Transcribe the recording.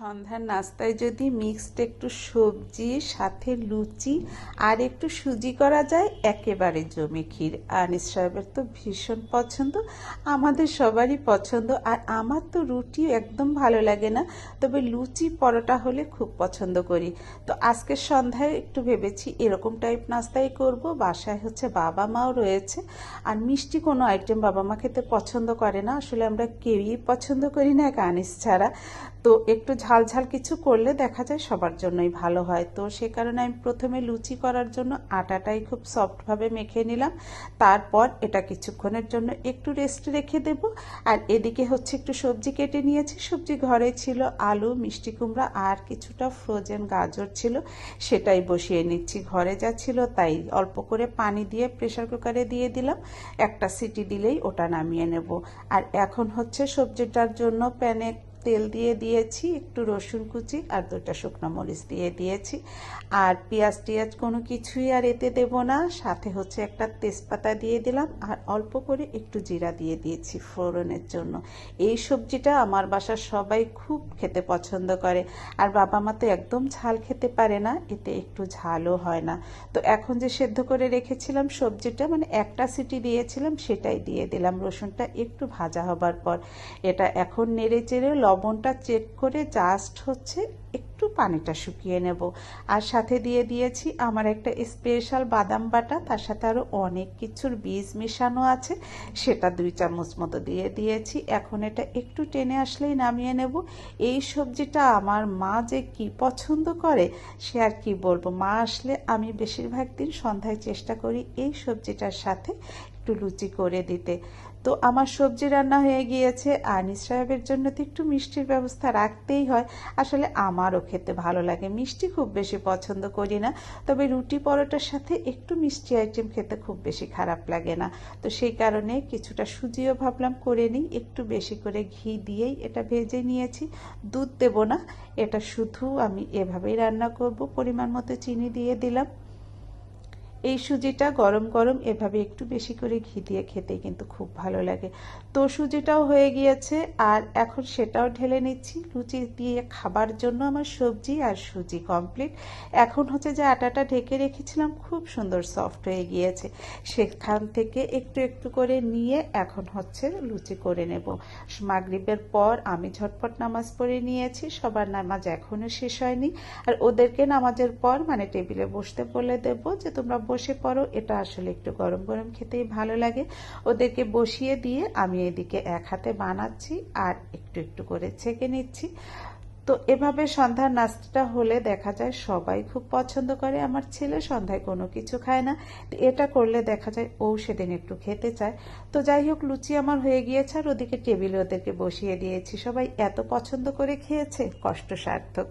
সন্ধ্যার নাস্তায় যদি মিক্সড একটু সবজি, সাথে লুচি আর একটু সুজি করা যায়, একেবারে জমি ক্ষীর। আনিস সাহেবের তো ভীষণ পছন্দ, আমাদের সবারই পছন্দ আর আমার তো রুটি একদম ভালো লাগে না, তবে লুচি পরোটা হলে খুব পছন্দ করি। তো আজকের সন্ধ্যায় একটু ভেবেছি এরকম টাইপ নাস্তাই করব, বাসায় হচ্ছে বাবা মাও রয়েছে আর মিষ্টি কোনো আইটেম বাবা মা খেতে পছন্দ করে না, আসলে আমরা কেউই পছন্দ করি না এক আনিস ছাড়া। তো একটু ঝাল ঝাল কিছু করলে দেখা যায় সবার জন্যই ভালো হয়। তো সে কারণে আমি প্রথমে লুচি করার জন্য আটাটাই খুব সফটভাবে মেখে নিলাম। তারপর এটা কিছুক্ষণের জন্য একটু রেস্ট রেখে দেব। আর এদিকে হচ্ছে একটু সবজি কেটে নিয়েছি। সবজি ঘরে ছিল আলু, মিষ্টি কুমড়া আর কিছুটা ফ্রোজেন গাজর ছিল। সেটাই বসিয়ে নিচ্ছি। ঘরে যা ছিল তাই অল্প করে পানি দিয়ে প্রেশার কুকারে দিয়ে দিলাম। একটা সিটি দিলেই ওটা নামিয়ে নেব। আর এখন হচ্ছে সবজিটার জন্য প্যানে তেল দিয়ে দিয়েছি, একটু রসুন কুচি আর দুটা শুকনো মরিচ দিয়ে দিয়েছি। আর পেঁয়াজ টিয়াজ কোনো কিছুই আর এতে দেব না। সাথে হচ্ছে একটা তেজপাতা দিয়ে দিলাম আর অল্প করে একটু জিরা দিয়ে দিয়েছি ফোড়নের জন্য। এই সবজিটা আমার বাসার সবাই খুব খেতে পছন্দ করে। আর বাবা মা তো একদম ঝাল খেতে পারে না, এতে একটু ঝালও হয় না। তো এখন যে সেদ্ধ করে রেখেছিলাম সবজিটা মানে একটা সিটি দিয়েছিলাম, সেটাই দিয়ে দিলাম। রসুনটা একটু ভাজা হবার পর। এটা এখন নেড়ে চেড়ে লবণটা চেক করে জাস্ট হচ্ছে একটু পানিটা শুকিয়ে নেব। আর সাথে দিয়ে দিয়েছি আমার একটা স্পেশাল বাদাম বাটা, তার সাথে আরও অনেক কিছুর বীজ মেশানো আছে, সেটা দুই চামচ মতো দিয়ে দিয়েছি। এখন এটা একটু টেনে আসলেই নামিয়ে নেব। এই সবজিটা আমার মা যে কি পছন্দ করে, সে আর কি বলব? মা আসলে আমি বেশিরভাগ দিন সন্ধ্যায় চেষ্টা করি এই সবজিটার সাথে। একটু লুচি করে দিতে। তো আমার সবজি রান্না হয়ে গিয়েছে। আনিস সাহেবের জন্য তো একটু মিষ্টির ব্যবস্থা রাখতেই হয়। আসলে আমারও খেতে ভালো লাগে। মিষ্টি খুব বেশি পছন্দ করি না। তবে রুটি পরোটার সাথে একটু মিষ্টি আইটেম খেতে খুব বেশি খারাপ লাগে না। তো সেই কারণে কিছুটা সুজিও ভাবলাম করে নিই। একটু বেশি করে ঘি দিয়েই এটা ভেজে নিয়েছি। দুধ দেব না। এটা শুধু আমি এভাবেই রান্না করব। পরিমাণ মতো চিনি দিয়ে দিলাম। এই সুজিটা গরম গরম এভাবে একটু বেশি করে ঘি দিয়ে খেতে কিন্তু খুব ভালো লাগে। তো সুজিটাও হয়ে গিয়েছে আর এখন সেটাও ঢেলে নিচ্ছি। লুচি দিয়ে খাবার জন্য আমার সবজি আর সুজি কমপ্লিট এখন হচ্ছে যে আটাটা ঢেকে রেখেছিলাম, খুব সুন্দর সফট হয়ে গিয়েছে। সেখান থেকে একটু একটু করে নিয়ে এখন হচ্ছে লুচি করে নেব। মাগরীবের পর আমি ঝটপট নামাজ পড়ে নিয়েছি, সবার নামাজ এখনও শেষ হয়নি। আর ওদেরকে নামাজের পর মানে টেবিলে বসতে বলে দেব যে তোমরা বসে পড়ো, এটা আসলে একটু গরম গরম খেতেই ভালো লাগে। ওদেরকে বসিয়ে দিয়ে আমি এদিকে এক হাতে বানাচ্ছি আর একটু একটু করে ছেঁকে নিচ্ছি। তো এভাবে সন্ধ্যার নাস্তাটা হলে দেখা যায় সবাই খুব পছন্দ করে, আমার ছেলে সন্ধ্যায় কোনো কিছু খায় না। এটা করলে দেখা যায় ও সেদিন একটু খেতে চায়। তো যাই হোক, লুচি আমার হয়ে গিয়েছে আর ওদিকে টেবিলে ওদেরকে বসিয়ে দিয়েছি। সবাই এত পছন্দ করে খেয়েছে কষ্ট সার্থক